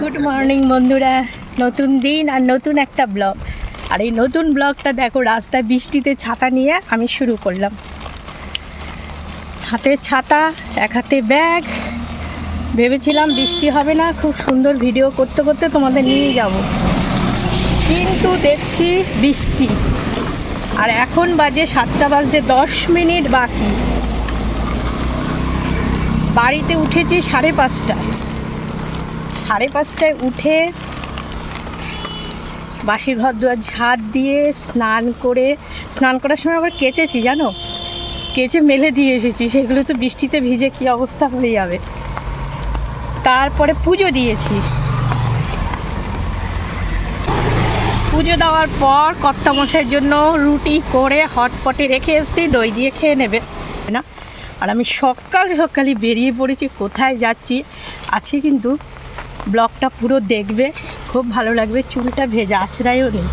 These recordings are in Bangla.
গুড মর্নিং বন্ধুরা। নতুন দিন আর নতুন একটা ব্লগ আর এই নতুন ব্লগটা দেখো, রাস্তায় বৃষ্টিতে ছাতা নিয়ে আমি শুরু করলাম। হাতে ছাতা, এক হাতে ব্যাগ ভেবেছিলাম বৃষ্টি হবে না, খুব সুন্দর ভিডিও করতে করতে তোমাদের নিয়ে যাব। কিন্তু দেখছি বৃষ্টি। আর এখন বাজে সাতটা বাজতে দশ মিনিট বাকি। বাড়িতে উঠেছি সাড়ে পাঁচটায় সাড়ে পাঁচটায় উঠে বাসি ঘর দুয়ার ঝাড় দিয়ে স্নান করে, স্নান করার সময় আবার কেচেছি, জানো? কেচে মেলে দিয়ে এসেছি, সেগুলো তো বৃষ্টিতে ভিজে কি অবস্থা হয়ে যাবে। তারপরে পুজো দিয়েছি। পুজো দেওয়ার পর কর্তামশাইয়ের জন্য রুটি করে হটপটে রেখে এসেছি, দই দিয়ে খেয়ে নেবে। না, আর আমি সকাল সকালই বেরিয়ে পড়েছি, কোথায় যাচ্ছি আছে কিন্তু ব্লগটা পুরো দেখবে, খুব ভালো লাগবে, চুলটা ভেজা আচড়াইও নেই।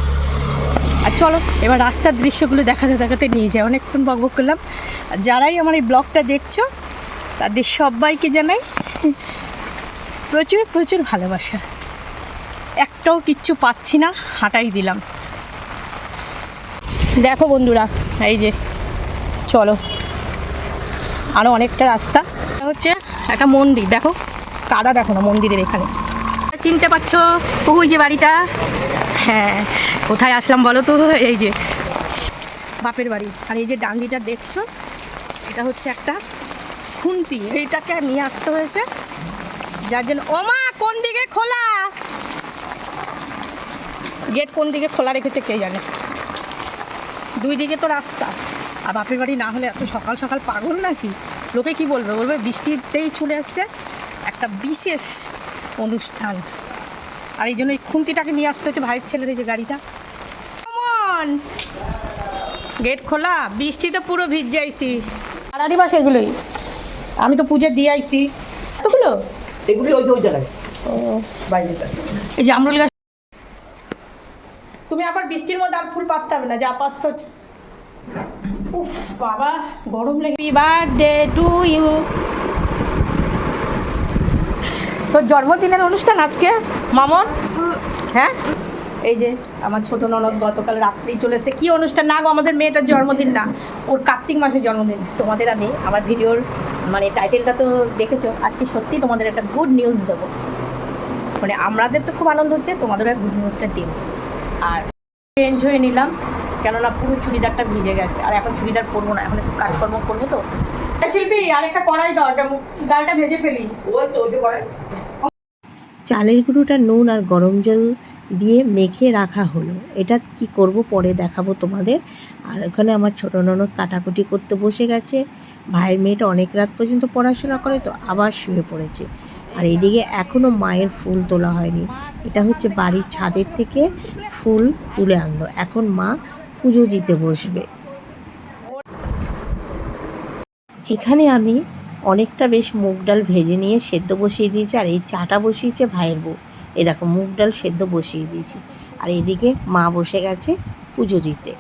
আর চলো, এবার রাস্তার দৃশ্যগুলো দেখাতে দেখাতে নিয়ে যাই, অনেকক্ষণ বকবক করলাম। যারাই আমার এই ব্লগটা দেখছ, তাদের সবাইকে জানাই প্রচুর প্রচুর ভালোবাসা। একটাও কিচ্ছু পাচ্ছি না, হাঁটাই দিলাম। দেখো বন্ধুরা, এই যে, চলো। আরও অনেকটা রাস্তা। হচ্ছে একটা মন্দির, দেখো। কাদা দেখো না, মন্দিরের এখানে। চিনতে পারছ ওই যে বাড়িটা? হ্যাঁ কোথায় আসলাম বলো তো? এই যে, বাপের বাড়ি। আর এই যে ডাঙ্গিটা দেখছ? এটা হচ্ছে একটা খুন্তি। এইটাকে নিয়ে আসতে হয়েছে। যার জন্য ওমা কোন দিকে খোলা? গেট কোন দিকে খোলা রেখেছে কে জানে? দুই দিকে তো রাস্তা। আর বাপের বাড়ি না হলে এত সকাল সকাল পাগল নাকি? লোকে কি বলবে? বলবে বৃষ্টিতেই চলে আসছে একটা বিশেষ অনুষ্ঠান। আর এই জন্য এই খুন্তিটাকে নিয়ে আসতে হচ্ছে ভাইয়ের এই যে গাড়িটা। কেমন গেট খোলা বৃষ্টিটা পুরো ভিজ যাইছি আদি বাস এগুলোই। আমি তো পুজো দিয়ে আইছি এতগুলো? এগুলি ওই যে ওই জায়গায়। বাইরেটা এই যে আমরুল গাছ তুমি আবার বৃষ্টির মধ্যে আর ফুল পাততে হবে না যা পাচ্ছ। উফ বাবা গরম লেগে বার্থডে টু ইউ তোর জন্মদিনের অনুষ্ঠান আজকে মামন? হ্যাঁ? এই যে আমার ছোট ননদ গতকাল রাত্রেই চলেছে কি অনুষ্ঠান? না গো, আমাদের মেয়েটার জন্মদিন না। ওর কার্তিক মাসের জন্মদিন। তোমাদের আমি আমার ভিডিওর মানে টাইটেলটা তো দেখেছ। আজকে সত্যি তোমাদের একটা গুড নিউজ দেবো। মানে আমাদের তো খুব আনন্দ হচ্ছে, তোমাদেরও গুড নিউজটা দেবো। আর চেঞ্জ হয়ে নিলাম, কেননা পুরো চুড়িদারটা ভিজে গেছে। আর এখন চুড়িদার পরবো না, এখন একটু কাজকর্ম করব তো। শিল্পী আর একটা কড়াই দাও ডালটা ভেজে ফেলি। ওই তো, ওই যে করে চালের গুঁড়োটা নুন আর গরম জল দিয়ে মেখে রাখা হলো। এটা কি করব পরে দেখাবো তোমাদের। আর ওখানে আমার ছোটো ননদ কাটাকুটি করতে বসে গেছে। ভাইয়ের মেয়েটা অনেক রাত পর্যন্ত পড়াশোনা করে তো আবার শুয়ে পড়েছে। আর এদিকে এখনও মায়ের ফুল তোলা হয়নি। এটা হচ্ছে বাড়ির ছাদের থেকে ফুল তুলে আনলো। এখন মা পুজো দিতে বসবে। এখানে আমি অনেকটা বেশ মুগ ডাল ভেজে নিয়ে সেদ্ধ বসিয়ে দিয়েছি আর এই চাটা বসিয়েছে ভাইয়ের বউ। এরকম মুগ ডাল সেদ্ধ বসিয়ে দিয়েছি। আর এদিকে মা বসে গেছে পুজো দিতে।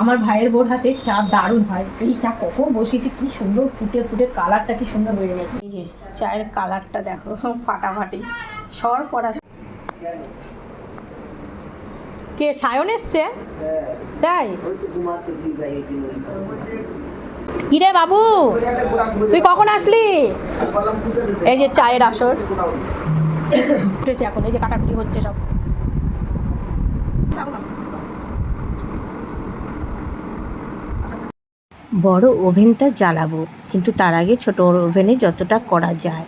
আমার ভাইয়ের বোর হাতে চা দারুণ হয়। এই চা কখন বসিয়েছি কি সুন্দর ফুটে ফুটে কালারটা কি সুন্দর হয়ে গেছে। এই যে চায়ের কালারটা দেখো ফাটাফাটি। সর পড়া। কে সায়ন এসছে? তাই? কিরে বাবু? তুই কখন আসলি? এই যে চায়ের আসর। উঠেছে এখন, এই যে কাটাকুটি হচ্ছে সব। বড় ওভেনটা জ্বালাবো, কিন্তু তার আগে ছোট ওভেনে যতটা করা যায়।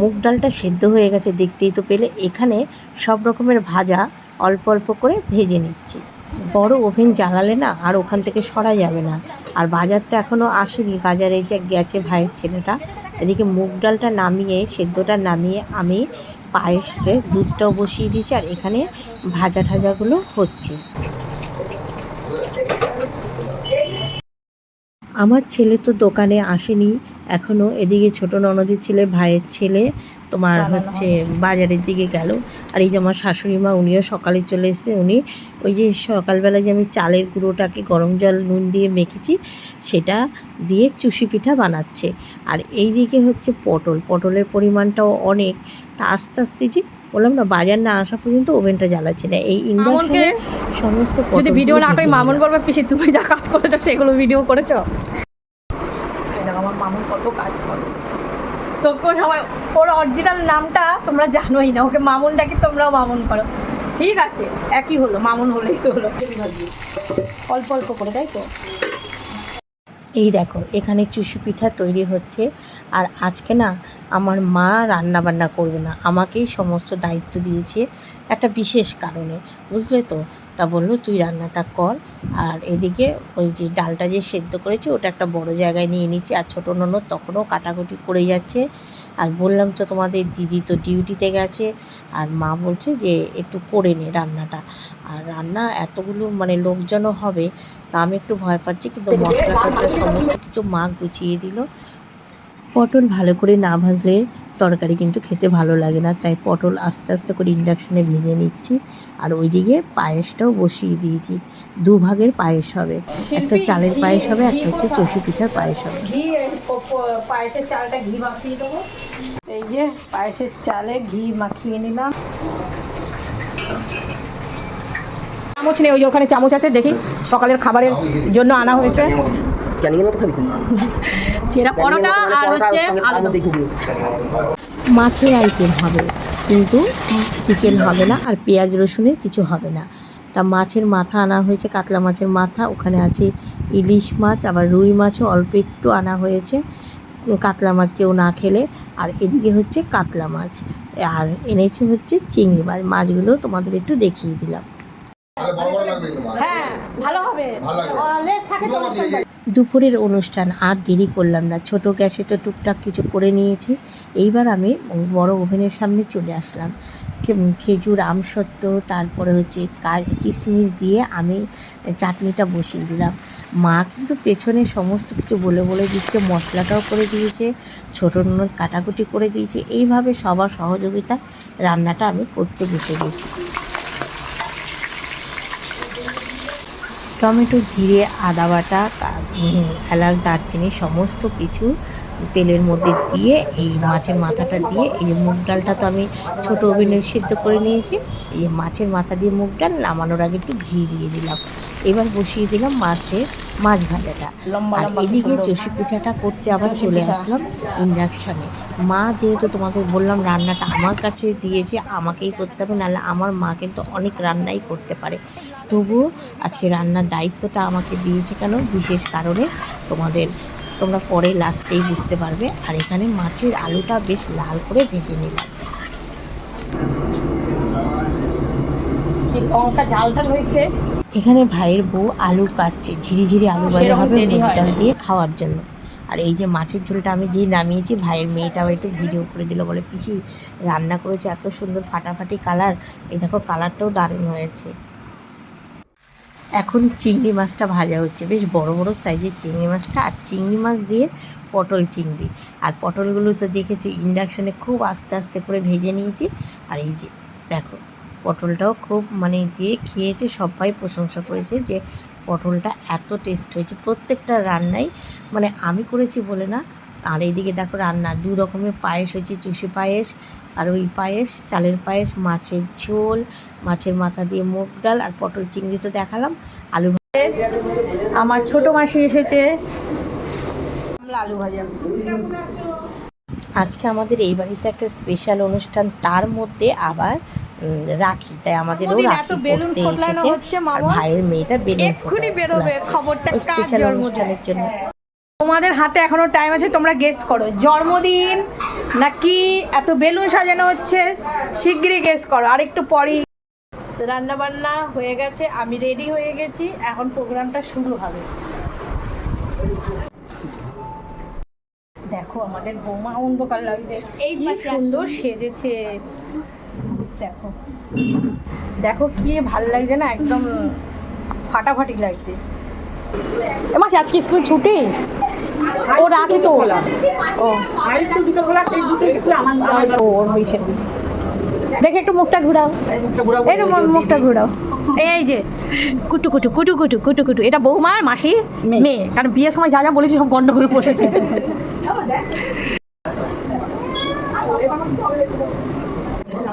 মুগ ডালটা সেদ্ধ হয়ে গেছে, দেখতেই তো পেলে। এখানে সব রকমের ভাজা অল্প অল্প করে ভেজে নিচ্ছি। বড় ওভেন জ্বালালে না আর ওখান থেকে সরা যাবে না। আর বাজার তো এখনও আসেনি। বাজারে যে গেছে ভাইয়ের ছেলেটা। এদিকে মুগ ডালটা নামিয়ে, সেদ্ধটা নামিয়ে আমি পায়েসে দুধটাও বসিয়ে দিয়েছি আর এখানে ভাজা ঠাজাগুলো হচ্ছে। আমার ছেলে তো দোকানে আসেনি। এখনও এদিকে ছোট ননদের ছেলে ভাইয়ের ছেলে তোমার হচ্ছে বাজারের দিকে গেল। আর এই যে আমার শাশুড়ি মা উনিও সকালে চলে এসে উনি ওই যে সকালবেলা যে আমি চালের গুঁড়োটাকে গরম জল নুন দিয়ে মেখেছি সেটা দিয়ে চুষি পিঠা বানাচ্ছে। আর এই দিকে হচ্ছে পটল। পটলের পরিমাণটাও অনেক। তা আস্তে আস্তে যে বললাম না বাজার না আসা পর্যন্ত ওভেনটা জ্বালাচ্ছি না। এই ইন্ডাকশনে সমস্ত যদি ভিডিও না করি মামুন। বলবে পিসি তুমি যা কাজ করেছ সেগুলো ভিডিও করেছ এই দেখো আমার মামুন কত কাজ করে সবাই ওর অরিজিনাল নামটা তোমরা জানোই না। ওকে মামুন ডাকি, তোমরাও মামুন করো। ঠিক আছে, একই হলো, মামুন হলেই হলো। অল্প অল্প করে, তাই তো? এই দেখো, এখানে চুষি পিঠা তৈরি হচ্ছে। আর আজকে না, আমার মা রান্না বান্না করবে না, আমাকেই সমস্ত দায়িত্ব দিয়েছে, একটা বিশেষ কারণে। বুঝলে তো? তা বলল, তুই রান্নাটা কর। আর এদিকে ওই যে ডালটা যে সেদ্ধ করেছে, ওটা একটা বড় জায়গায় নিয়ে নিচ্ছি, আর ছোটো ননদ তখনও কাটাকুটি করে যাচ্ছে। আর বললাম তো তোমাদের দিদি তো ডিউটিতে গেছে, আর মা বলছে যে একটু করে নে রান্নাটা। আর রান্না এতগুলো মানে লোকজনও হবে, তা আমি একটু ভয় পাচ্ছি, কিন্তু মশলা টশলা সমস্ত কিছু মা গুছিয়ে দিল। পটল ভালো করে না ভাজলে তরকারি কিন্তু খেতে ভালো লাগে না। তাই পটল আস্তে আস্তে করে ইন্ডাকশনে ভেজে নিচ্ছি। আর ওইদিকে পায়েসটাও বসিয়ে দিয়েছি। দু ভাগের পায়েস হবে। একটা চালের পায়েস হবে একটা হচ্ছে চষি পিঠার পায়েস হবে। পায়েসের চালটা ঘি মাখিয়ে দেবো। এই যে পায়েসের চালে ঘি মাখিয়ে নিলাম। চামচ নেই ওই যে ওখানে চামচ আছে দেখি। সকালের খাবারের জন্য আনা হয়েছে। খাবি চেরা পরোটা আর হচ্ছে আলু মাছের আইটেম হবে কিন্তু চিকেন হবে না আর পেঁয়াজ রসুনের কিছু হবে না। তা মাছের মাথা আনা হয়েছে কাতলা মাছের মাথা ওখানে আছে ইলিশ মাছ আবার রুই মাছও অল্প একটু আনা হয়েছে। কাতলা মাছ কেউ না খেলে আর এদিকে হচ্ছে কাতলা মাছ আর এনেছে হচ্ছে চিংড়ি মাছ। মাছগুলো তোমাদের একটু দেখিয়ে দিলাম। হ্যাঁ ভালো হবে। থাকে। দুপুরের অনুষ্ঠান, আর দেরি করলাম না। ছোট গ্যাসে তো টুকটাক কিছু করে নিয়েছি। এইবার আমি বড় ওভেনের সামনে চলে আসলাম। খেজুর আমসত্ত্ব তারপরে হচ্ছে কিশমিশ দিয়ে আমি চাটনিটা বসিয়ে দিলাম। মা কিন্তু পেছনে সমস্ত কিছু বলে বলে দিচ্ছে, মশলাটাও করে দিয়েছে, ছোটো নুন কাটাকুটি করে দিয়েছে। এইভাবে সবার সহযোগিতা রান্নাটা আমি করতে বসে গেছি। টমেটো জিরে আদা বাটা এলাচ দারচিনি সমস্ত কিছু তেলের মধ্যে দিয়ে এই মাছের মাথাটা দিয়ে এই মুগ ডালটা তো আমি ছোটো ওভেনে সিদ্ধ করে নিয়েছি। এই মাছের মাথা দিয়ে মুগ ডাল নামানোর আগে একটু ঘি দিয়ে দিলাম। এবার বসিয়ে দিলাম মাছের মাছ ভাজাটা। আর এদিকে। চষি পিঠাটা করতে আবার চলে আসলাম ইন্ডাকশানে। মা যেহেতু তোমাদের বললাম রান্নাটা আমার কাছে দিয়েছে আমাকেই করতে হবে নাহলে আমার মা কিন্তু অনেক রান্নাই করতে পারে। তবুও আজকে রান্নার দায়িত্বটা আমাকে দিয়েছে কেন? বিশেষ কারণে তোমাদের তোমরা পরে লাস্টেই বুঝতে পারবে। আর এখানে মাছের আলুটা বেশ লাল করে ভেজে নিলাম। হয়েছে এখানে ভাইয়ের বউ আলু কাটছে ঝিরিঝিরি আলু ভাজা হবে মুগ ডাল দিয়ে খাওয়ার জন্য। আর এই যে মাছের ঝোলটা আমি যেই নামিয়েছি ভাইয়ের মেয়েটাও একটু ভিডিও করে দিল বলে পিসি রান্না করেছে এত সুন্দর ফাটাফাটি কালার। এই দেখো কালারটাও দারুণ হয়েছে। এখন চিংড়ি মাছটা ভাজা হচ্ছে। বেশ বড় বড় সাইজের চিংড়ি মাছটা আর চিংড়ি মাছ দিয়ে পটল চিংড়ি। আর পটলগুলো তো দেখেছ ইন্ডাকশনে খুব আস্তে আস্তে করে ভেজে নিয়েছি। আর এই যে, দেখো, পটলটাও খুব মানে যে খেয়েছে সবাই প্রশংসা করেছে যে পটলটা এত টেস্ট হয়েছে। প্রত্যেকটা রান্নাই মানে আমি করেছি বলে না। আর এইদিকে দেখো রান্না, দু রকমের পায়েস হয়েছে, চুষি পায়েস আর ওই পায়েস চালের পায়েস মাছের ঝোল মাছের মাথা দিয়ে মুগ ডাল আর পটল চিংড়ি তো দেখালাম। আলু আমার ছোট মাসি এসেছে। আলু ভাজা। আজকে আমাদের এই বাড়িতে একটা স্পেশাল অনুষ্ঠান তার মধ্যে আবার রাখি। তাই আমাদেরও ওদিন এত রাখি পড়তে এসেছে। আর ভাইয়ের মেয়েটা বেলুন স্পেশাল অনুষ্ঠানের জন্য। তোমাদের হাতে এখনও টাইম আছে তোমরা গেস করো। জন্মদিন নাকি এত বেলুন সাজানো হচ্ছে? শিগগিরই গেস করো। আর একটু পরেই রান্না বান্না হয়ে গেছে আমি রেডি হয়ে গেছি এখন প্রোগ্রামটা শুরু হবে। দেখো আমাদের বৌমা অন্ধকার লাগছে। এই কি সুন্দর সেজেছে। দেখো। দেখো কি ভালো লাগছে না একদম ফাটাফাটি লাগছে। এ মাসে আজকে স্কুল ছুটি? ও রাখি তো? ও। ও দেখে একটু মুখটা ঘুরাও। এই মুখটা ঘুরাও। এই যে, কুটু কুটু কুটু কুটু কুটু কুটু। এটা বৌমার মাসি, মেয়ে। কারণ বিয়ের সময় যা যা বলেছি সব গন্ডগোল পড়েছে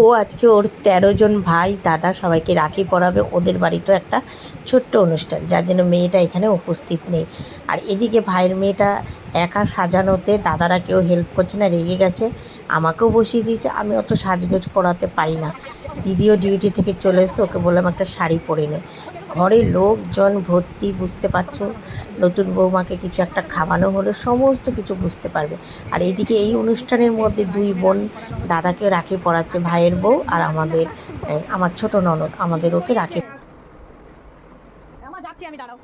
ও আজকে ওর তেরো জন ভাই, দাদা সবাইকে রাখি পড়াবে ওদের বাড়িতেও একটা ছোট্ট অনুষ্ঠান, যার জন্য মেয়েটা এখানে উপস্থিত নেই। আর এদিকে ভাইয়ের মেয়েটা একা সাজানোতে দাদারা কেউ হেল্প করছে না, রেগে গেছে। আমাকেও বসিয়ে দিয়েছে, আমি অত সাজগোজ করাতে পারি না। দিদিও ডিউটি থেকে চলে এসছে, ওকে বললাম একটা শাড়ি পরে নে। ঘরে লোকজন ভর্তি, বুঝতে পারছ? নতুন বৌমাকে কিছু একটা খাওয়ানো হলো সমস্ত কিছু বুঝতে পারবে। আর এদিকে এই অনুষ্ঠানের মধ্যে দুই বোন দাদাকে রাখি পড়াচ্ছে ভাইয়ের বউ আর আমাদের আমার ছোট ননদ আমাদের ওকে রাখে। আমার যাচ্ছি আমি দাঁড়াও।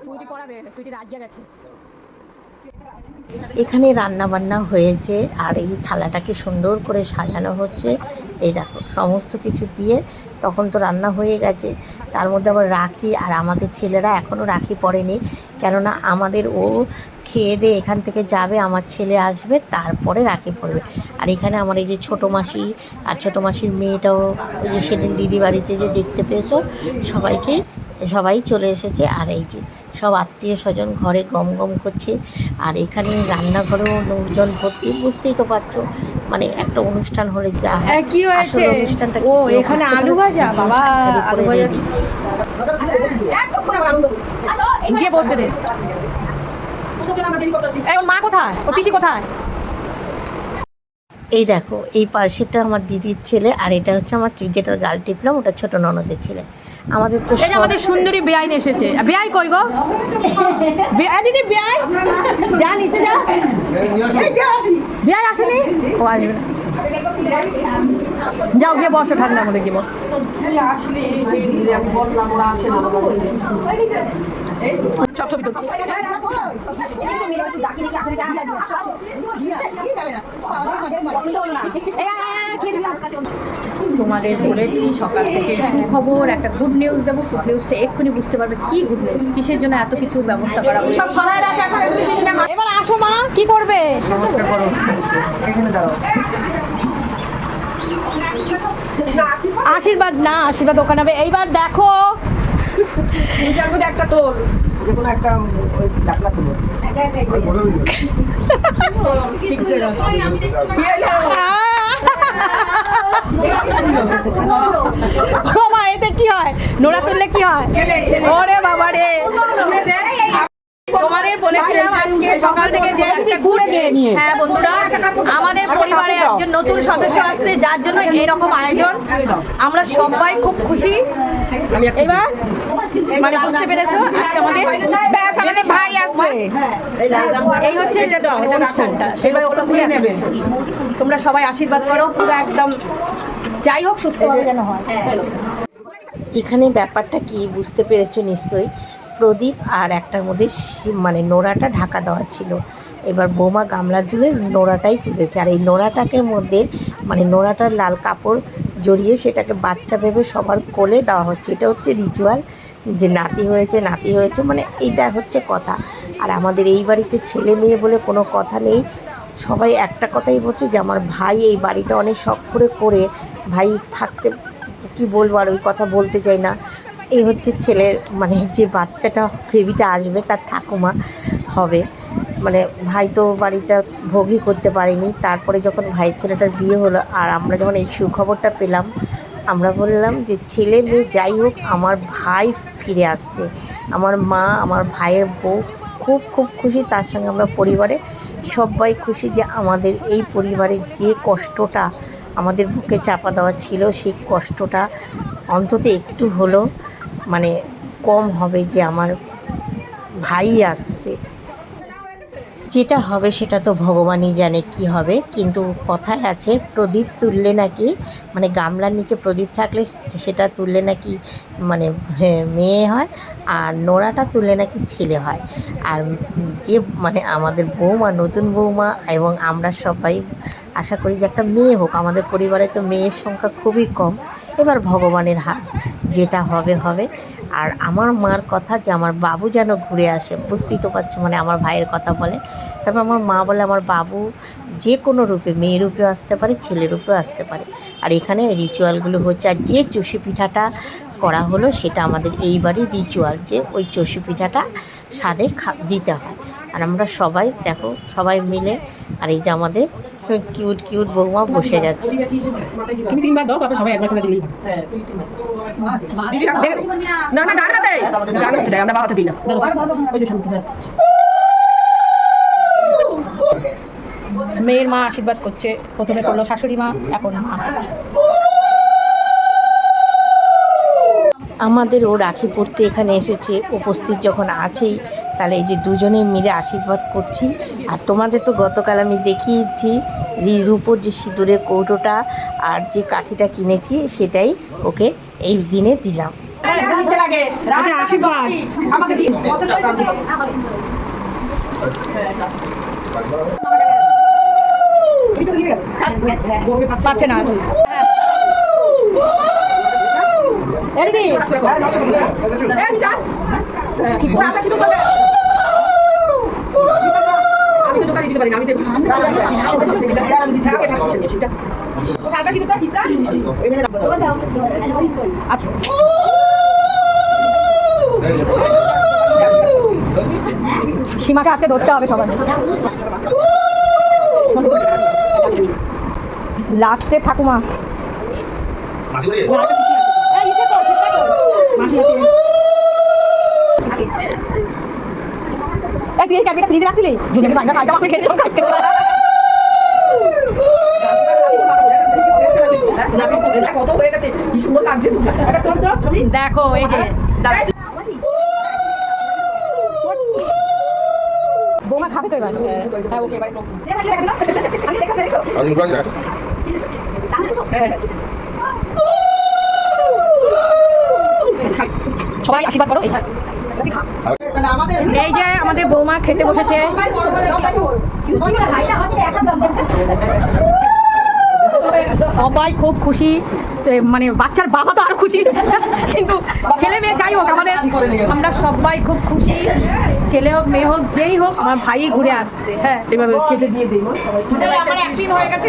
সুইটি পড়াবে সুইটি রাজ্যে গেছে। এখানে রান্না বান্না হয়েছে আর এই থালাটাকে সুন্দর করে সাজানো হচ্ছে। এই দেখো, সমস্ত কিছু দিয়ে তখন তো রান্না হয়ে গেছে। তার মধ্যে আবার রাখি আর আমাদের ছেলেরা এখনও রাখি পড়েনি কেননা আমাদের ও খেয়ে দিয়ে এখান থেকে যাবে, আমার ছেলে আসবে, তারপরে রাখি পড়বে আর এখানে আমার এই যে ছোটো মাসি আর ছোটো মাসির মেয়েটাও ওই যে সেদিন দিদি বাড়িতে যে দেখতে পেয়েছ, সবাইকে সবাই চলে এসেছে। আর এই যে সব আত্মীয় স্বজন ঘরে গম গম করছে। আর এখানে রান্নাঘরেও লোকজন ভর্তি বুঝতেই তো পারছ। মানে একটা অনুষ্ঠান হলে যা কি হয়েছে? অনুষ্ঠানটা ও, এখানে আলু ভাজা, বাবা, আলু ভাজা। গিয়ে বসতে দে। মা কোথায়? ওর পিসি কোথায়? এই দেখো এই পাশেটা আমার দিদির ছেলে আর এটা হচ্ছে আমার যেটার গাল টিপলাম ওটা ছোট ননদের ছেলে। আমাদের তো এই আমাদের সুন্দরী বেআইন এসেছে। বেআই কই গো? দিদি বেআই? যা নিচে যা। বেআই আসেনি? ও আসবে না। যাও গিয়ে বসো ঠান্ডা মনে সব ছবি তুল তোমাদের বলেছি সকাল থেকে সুখবর একটা গুড নিউজ দেবো গুড নিউজটা এক্ষুনি বুঝতে পারবে কি গুড নিউজ কিসের জন্য এত কিছু ব্যবস্থা করা হয়েছে এবার আসো মা কি করবে? আশীর্বাদ না। আশীর্বাদ ওখানে হবে। এইবার দেখো। একটা তোল। একটা এতে কি হয়? নোড়া তুললে কি হয়? ওরে বাবা রে তোমাদের বলেছিলাম আজকে সকাল থেকে যে একটা ঘুরে নিয়ে। হ্যাঁ বন্ধুরা আমাদের পরিবারে একজন নতুন সদস্য আসছে যার জন্য এরকম আয়োজন। আমরা সবাই খুব খুশি। এবার মানে বুঝতে পেরেছ আজকে আমাদের আমাদের ভাই এই হচ্ছে অনুষ্ঠানটা। সেবার উপলক্ষে তোমরা সবাই আশীর্বাদ করো পুরো একদম যাই হোক সুস্থভাবে যেন হয়। এখানে ব্যাপারটা কি বুঝতে পেরেছ নিশ্চয়ই? প্রদীপ আর একটার মধ্যে মানে নোড়াটা ঢাকা দেওয়া ছিল। এবার বৌমা গামলা তুলে নোড়াটাই তুলেছে। আর এই নোড়াটাকে মধ্যে মানে নোড়াটার লাল কাপড় জড়িয়ে সেটাকে বাচ্চা ভেবে সবার কোলে দেওয়া হচ্ছে। এটা হচ্ছে রিচুয়াল যে নাতি হয়েছে নাতি হয়েছে মানে এইটা হচ্ছে কথা। আর আমাদের এই বাড়িতে ছেলে মেয়ে বলে কোনো কথা নেই। সবাই একটা কথাই বলছে যে, আমার ভাই এই বাড়িটা অনেক শখ করে করে, ভাই থাকতে কি বলব আর ওই কথা বলতে চাই না। এই হচ্ছে ছেলের মানে যে বাচ্চাটা বেবিটা আসবে, তার ঠাকুমা হবে। মানে ভাই তো বাড়িটা ভোগই করতে পারিনি। তারপরে যখন ভাই ছেলেটার বিয়ে হলো আর আমরা যখন এই সুখবরটা পেলাম, আমরা বললাম যে, ছেলে মেয়ে যাই হোক, আমার ভাই ফিরে আসছে। আমার মা, আমার ভাইয়ের বউ খুব খুব খুশি। তার সঙ্গে আমরা পরিবারে সবাই খুশি যে আমাদের এই পরিবারের যে কষ্টটা আমাদের বুকে চাপা দেওয়া ছিল, সেই কষ্টটা অন্তত একটু হলো মানে কম হবে যে আমার ভাই আসছে। যেটা হবে সেটা তো ভগবানই জানে কি হবে, কিন্তু কথায় আছে প্রদীপ তুললে নাকি মানে গামলার নিচে প্রদীপ থাকলে সেটা তুললে নাকি মানে মেয়ে হয়, আর নোড়াটা তুললে নাকি ছেলে হয়। আর যে মানে আমাদের বৌমা, নতুন বৌমা এবং আমরা সবাই আশা করি যে একটা মেয়ে হোক, আমাদের পরিবারে তো মেয়ের সংখ্যা খুবই কম, এবার ভগবানের হাত, যেটা হবে হবে। আর আমার মার কথা যে আমার বাবু যেন ঘুরে আসে, বুঝতেই তো পারছ মানে আমার ভাইয়ের কথা বলে। তারপর আমার মা বলে আমার বাবু যে কোনো রূপে মেয়ে রূপেও আসতে পারে ছেলে রূপেও আসতে পারে। আর এখানে রিচুয়ালগুলো হচ্ছে, আর যে চষি পিঠাটা করা হলো সেটা আমাদের এইবারই রিচুয়াল যে ওই চষি পিঠাটা স্বাদে খা, দিতে হয়। আর আমরা সবাই, দেখো, সবাই মিলে, আর এই যে আমাদের কিউট কিউট বৌমা বসে গেছে। মেয়ের মা আশীর্বাদ করছে। প্রথমে করল শাশুড়ি মা, এখন মা। আমাদের ও রাখি পড়তে এখানে এসেছে উপস্থিত যখন আছেই তাহলে এই যে দুজনে মিলে আশীর্বাদ করছি। আর তোমাদের তো গতকাল আমি দেখিয়েছি রি- রূপোর যে সিঁদুরের কৌটোটা আর যে কাঠিটা কিনেছি সেটাই ওকে এই দিনে দিলাম। আচ্ছা, আশীর্বাদ। পাচ্ছে না। এই দিদি আমি তো দোকানে দিতে পারি না আমি তো সীমাকে আজকে ধরতে হবে সবাই। লাস্টে ঠাকুমা। তুই এই ক্যাবিটা ফ্রিজে রাখছিলি দেখো এই যে খাবে তো এবার। হ্যাঁ ওকে এবার আমি দেখা। দেখো আমি দেখা দেখো সবাই আশীর্বাদ করো। এই যে আমাদের বৌমা খেতে বসেছে। সবাই খুব খুশি। মানে বাচ্চার বাবা তো আরও খুশি। কিন্তু ছেলে মেয়ে যাই হোক আমাদের আমরা সবাই খুব খুশি। ছেলে হোক মেয়ে হোক যেই হোক আমার ভাই ঘুরে আসছে। হ্যাঁ। এভাবে খেতে দিয়ে দিই। হয়ে গেছে।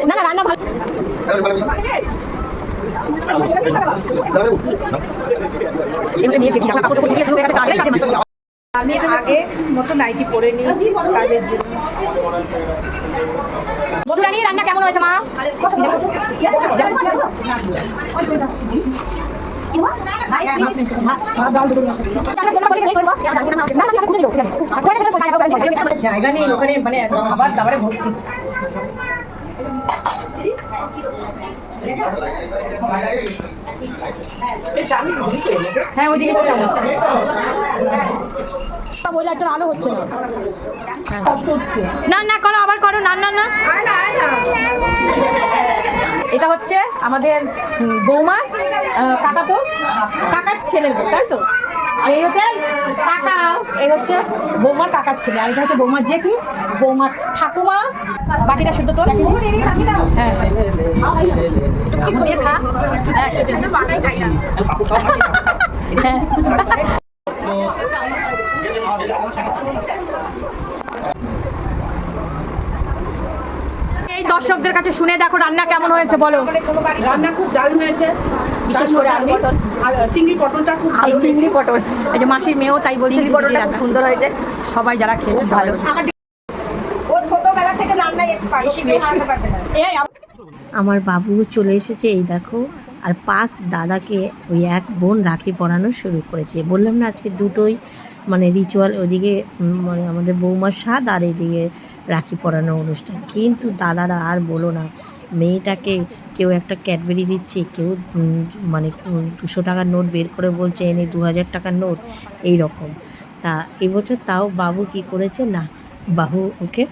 না না রান্না ভালো। আমি আগে মতো নাইটি পরে নিয়েছি কাজের জন্য মধুরানী রান্না কেমন হয়েছে মা ওখানে মানে খাবার দাবারে ভর্তি হ্যাঁ ওইদিকে ওই আলো হচ্ছে না। কষ্ট হচ্ছে। না না করো আবার করো না না না। এটা হচ্ছে আমাদের বৌমা বৌমার কাকা তো? কাকার ছেলের বউ তাই তো? আর এই হচ্ছে কাকা এই হচ্ছে বৌমার কাকার ছেলে। আর এটা হচ্ছে বৌমার জেঠি বৌমার ঠাকুমা। বাকিটা শুদ্ধ তো হ্যাঁ। খা। হ্যাঁ হ্যাঁ এই দশ দর্শকদের কাছে শুনে দেখো রান্না কেমন হয়েছে বলো। রান্না খুব দারুণ হয়েছে। বিশেষ করে আলু পটল। চিংড়ি পটলটা খুব এই চিংড়ি পটল। এই যে মাসির মেয়েও তাই বলছে চিংড়ি পটলটা খুব সুন্দর হয়েছে। সবাই যারা খেয়েছে ভালো। ও ছোটবেলা থেকে রান্নায় এক্সপার্ট ওকে কেউ হারাতে পারবে না। এই আমার বাবু চলে এসেছে এই দেখো। আর পাঁচ দাদাকে ওই এক বোন রাখি পরানো শুরু করেছে। বললাম না আজকে দুটোই মানে রিচুয়াল ওদিকে মানে আমাদের বৌমার স্বাদ আর এদিকে রাখি পরানো অনুষ্ঠান। কিন্তু দাদারা আর বলো না, মেয়েটাকে কেউ একটা ক্যাডবেরি দিচ্ছে, কেউ মানে দুশো টাকার নোট বের করে বলছে, এনে দু হাজার টাকার নোট। এই রকম। তা এবছর তাও বাবু কি করেছে? না বাহু ওকে,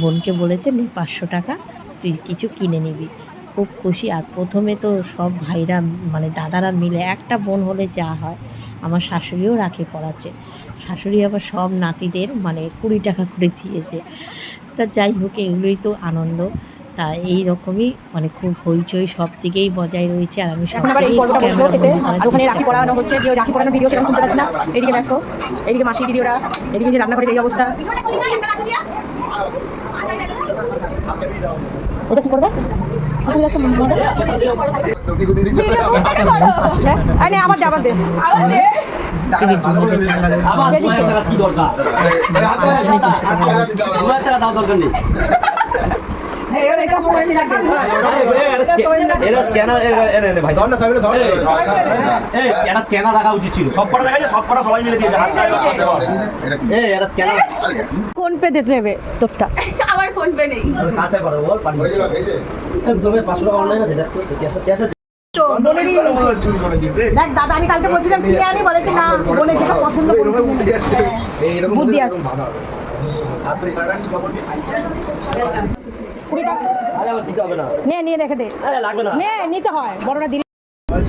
বোনকে বলেছে, নে পাঁচশো টাকা, তুই কিছু কিনে নিবি। খুব খুশি। আর প্রথমে তো সব ভাইরা মানে দাদারা মিলে একটা বোন হলে যা হয়, আমার শাশুড়িও রাখি পড়াচ্ছে শাশুড়ি আবার সব নাতিদের মানে কুড়ি টাকা করে দিয়েছে। তা যাই হোক এগুলোই তো আনন্দ। তা এই রকমই মানে খুব হইচই সব দিকেই বজায় রয়েছে। আর আমি সব রাখি পড়ানো হচ্ছে যে রাখি পড়ানো ভিডিও না। এদিকে ব্যস্ত। এদিকে মাসি এদিকে যে রান্না করে এই অবস্থা। এটা কি করবে? কোথায় দে আবার দে আবার কি দরকার দাও দরকার নেই। স্ক্যানার রাখা উচিত ছিল সব কটা দেখা যায় সব কটা সবাই মিলে ফোন পে দিতে হবে তোরটা আমার ফোন পে নেই কাটতে পারো বল পানি তুমি পাঁচশো টাকা অনলাইন আছে দেখো দাদা আমি কালকে বলছিলাম আনি বলে কি না বোনের যেটা পছন্দ বুদ্ধি আছে। কুড়ি টাকা আরে আবার দিতে হবে না। নে নিয়ে রেখে দে। লাগবে না। নে নিতে হয়। বড়রা দিলে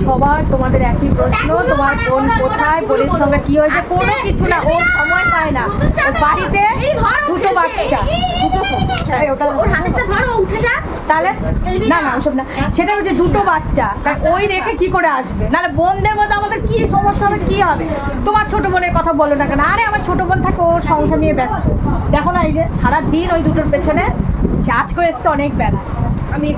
সবার তোমাদের একই প্রশ্ন তোমার বোন কোথায়? বোনের সঙ্গে কি হয়েছে? কোনো কিছু না ও সময় পায় না। বাড়িতে দুটো বাচ্চা দুটো ওটা ওর হাতেরটা ধরো উঠে যা তাহলে না না ওসব না। সেটা হচ্ছে দুটো বাচ্চা। ওই রেখে কি করে আসবে? নাহলে বোনদের মধ্যে আমাদের কি সমস্যা হবে কি হবে? তোমার ছোট বোনের কথা বলো না কেন? আরে আমার ছোট বোন থাকে ওর সংসার নিয়ে ব্যস্ত। দেখো না এই যে সারাদিন ওই দুটোর পেছনে করে এসছে অনেক বেলা। আমি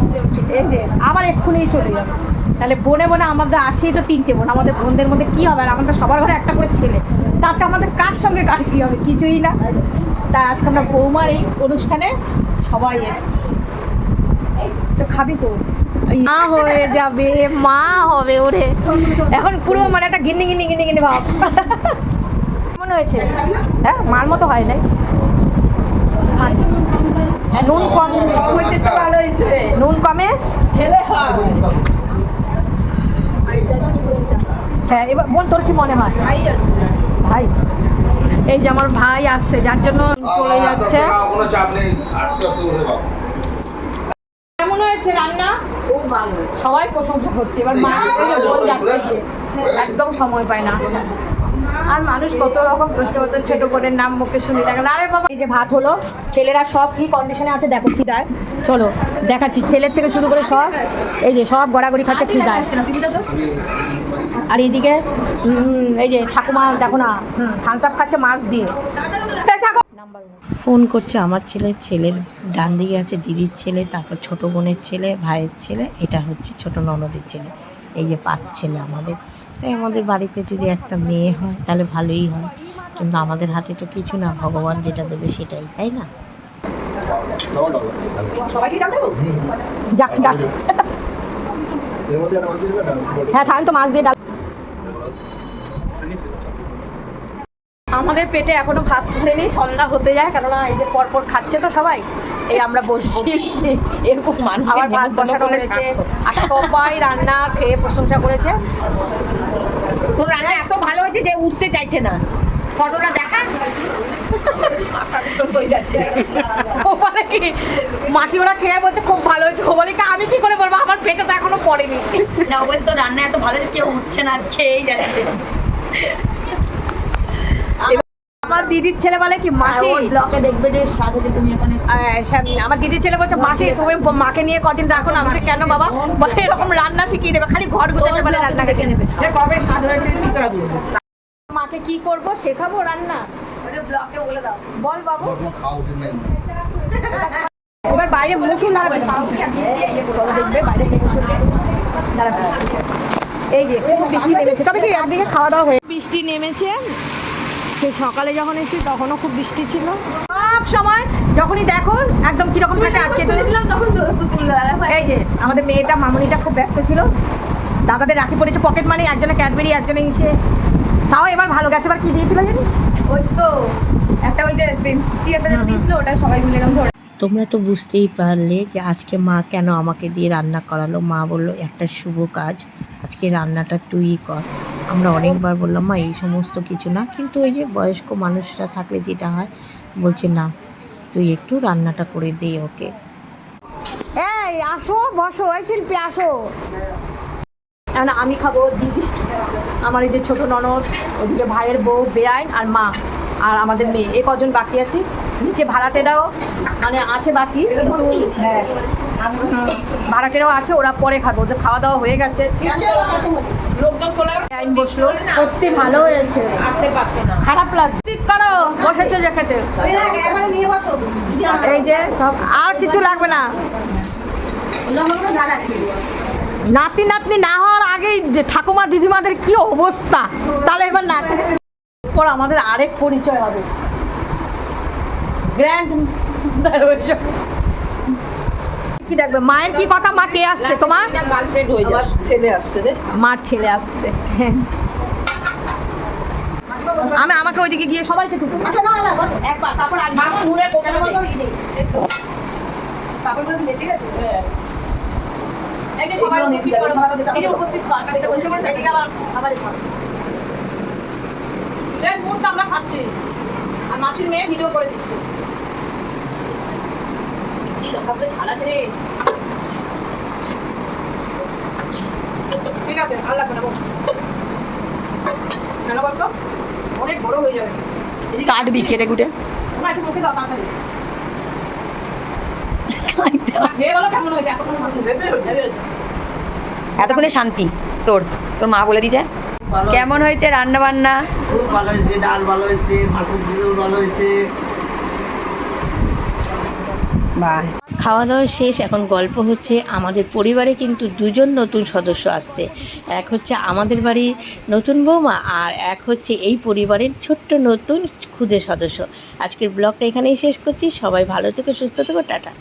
এই যে আবার এক্ষুনি চলে যাবে। তাহলে বনে বনে আমাদের আছেই তো তিনটে বোন। আমাদের বোনদের মধ্যে কি হবে? আর আমাদের সবার ঘরে একটা করে ছেলে। তাতে আমাদের কার সঙ্গে কার কী হবে? কিছুই না। তাই আজকে আমরা বৌমার এই অনুষ্ঠানে সবাই এসছি। তো খাবি তো? মা হয়ে যাবে মা হবে ওরে। এখন পুরো মানে একটা গিন্নি গিন্নি গিন্নি গিন্নি ভাব। কেমন হয়েছে? হ্যাঁ মার মতো হয় নাই। হ্যাঁ, নুন কম। নুন কমে? খেলে হয়। হ্যাঁ এবার বোন তোর কি মনে হয়? ভাই এই যে আমার ভাই আসছে যার জন্য চলে যাচ্ছে। কেমন হয়েছে রান্না? সবাই প্রশংসা করছে। এবার মা যাচ্ছে? একদম সময় পায় না। আসার। আর মানুষ কত রকম প্রশ্ন করতে ছোট বোনের নাম মুখে শুনি দেখেন আরে বাবা, এই যে ভাত হলো, ছেলেরা সব কি কন্ডিশনে আছে? দেখো খিদায় চলো, দেখাচ্ছি। ছেলের থেকে শুরু করে সব, এই যে সব গড়াগড়ি খাচ্ছে খিদায় আর এইদিকে এই যে ঠাকুমা, দেখো না থামস আপ খাচ্ছে মাছ দিয়ে। ফোন করছে আমার ছেলে, ছেলের ডান দিকে আছে দিদির ছেলে, তারপর ছোট বোনের ছেলে, ভাইয়ের ছেলে, এটা হচ্ছে ছোট ননদের ছেলে। এই যে পাঁচ ছেলে আমাদের। তাই আমাদের বাড়িতে যদি একটা মেয়ে হয় তাহলে ভালোই হয়। কিন্তু আমাদের হাতে তো কিছু না ভগবান যেটা দেবে সেটাই তাই না? যাক ডাক। হ্যাঁ তো মাছ দিয়ে ডাল আমাদের পেটে এখনও ভাত ফুলেনি সন্ধ্যা হতে যায় কেননা এই যে পরপর খাচ্ছে তো সবাই এই আমরা বসছি। এরকম মানুষ আবার ভাত বসানো হয়েছে আর সবাই রান্না খেয়ে প্রশংসা করেছে। তোর রান্না এত ভালো হয়েছে যে উঠতে চাইছে না। ফটোটা দেখা। মাসি ওরা খেয়ে বলছে খুব ভালো হয়েছে। ও বলে আমি কি করে বলব? আমার পেটে তো এখনও পড়েনি। না বলছে তোর রান্না এত ভালো যে কেউ উঠছে না খেয়েই যাচ্ছে। আমার দিদির ছেলে বলে কি মাসি? ব্লকে দেখবে যে স্বাদ হচ্ছে তুমি এখানে আমার দিদির ছেলে বলছে মাসি তুমি মাকে নিয়ে কদিন রাখো না? আমি বলছি, কেন বাবা? বলে এরকম রান্না শিখিয়ে দেবে খালি ঘর গুছাতে বলে রান্না দেখে নেবে কবে স্বাদ হয়েছে কি করে বুঝব? মাকে কি করব শেখাবো রান্না? ব্লকে বলে দাও। বল বাবু। এবার বাইরে দেখবে বাইরে কি মসুর দাঁড়া বৃষ্টি। এই যে বৃষ্টি নেমেছে। তবে কি একদিকে খাওয়া দাওয়া হয়ে বৃষ্টি নেমেছে। সেই সকালে যখন এসেছি তখনও খুব বৃষ্টি ছিল। সব সময় যখনই দেখো একদম কীরকম থাকে আজকে তখন এই যে আমাদের মেয়েটা মামুনিটা খুব ব্যস্ত ছিল। দাদাদের রাখি পড়েছে পকেট মানি একজনে ক্যাডবেরি একজনে ইসে। তাও এবার ভালো গেছে এবার কি দিয়েছিল জানি? ওই তো একটা ওই যে দিয়েছিল ওটা সবাই মিলে এরকম তোমরা তো বুঝতেই পারলে যে আজকে মা কেন আমাকে দিয়ে রান্না করালো। মা বলল একটা শুভ কাজ আজকে রান্নাটা তুই কর। আমরা অনেকবার বললাম মা এই সমস্ত কিছু না। কিন্তু ওই যে বয়স্ক মানুষরা থাকলে যেটা হয় বলছে না তুই একটু রান্নাটা করে দে ওকে। এই আসো বসো এই শিল্পী আসো। আমি খাব দিদি। আমার এই যে ছোট ননদ ওদিকে ভাইয়ের বউ বেআইন আর মা। আর আমাদের মেয়ে। এ কজন বাকি আছে? নিচে ভাড়াটেরাও মানে আছে বাকি? ভাড়াটেরাও আছে, ওরা পরে খাবে। ওদের খাওয়া দাওয়া হয়ে গেছে। সত্যি ভালো হয়েছে। খারাপ লাগছে। এই যে সব, আর কিছু লাগবে না। নাতি নাতনি না হওয়ার আগেই ঠাকুমা, দিদিমাদের কি অবস্থা? তাহলে এবার না পর আমাদের আরেক পরিচয় হবে। গ্র্যান্ড কি দেখবে? মায়ের কি কথা? মা কে আসছে? তোমার? গার্লফ্রেন্ড হয়ে যাবে ছেলে আসছে রে। মার ছেলে আসছে। আমি আমাকে ওইদিকে গিয়ে সবাইকে টুকু একবার তারপর আর ঠিক আছে? এই যে সবাই উপস্থিত আবার আবার খাচ্ছি। আর মাসির মেয়ে ভিডিও করে দিচ্ছে। কি ঠিক আছে আর লাগবে না কেন বলতো? অনেক বড় হয়ে যাবে। কাটবি কেটে একটু মুখে দাও তাড়াতাড়ি। এতক্ষণে শান্তি। তোর তোর মা বলে দিয়েছে। কেমন হয়েছে রান্না বান্না খুব ভালো হয়েছে ডাল ভালো হয়েছে ভালো হয়েছে। বাহ। খাওয়া দাওয়া শেষ এখন গল্প হচ্ছে আমাদের পরিবারে কিন্তু দুজন নতুন সদস্য আসছে। এক হচ্ছে আমাদের বাড়ির নতুন বৌমা আর এক হচ্ছে এই পরিবারের ছোট্ট নতুন ক্ষুদে সদস্য। আজকের ব্লগটা এখানেই শেষ করছি। সবাই ভালো থেকো সুস্থ থেকো টাটা।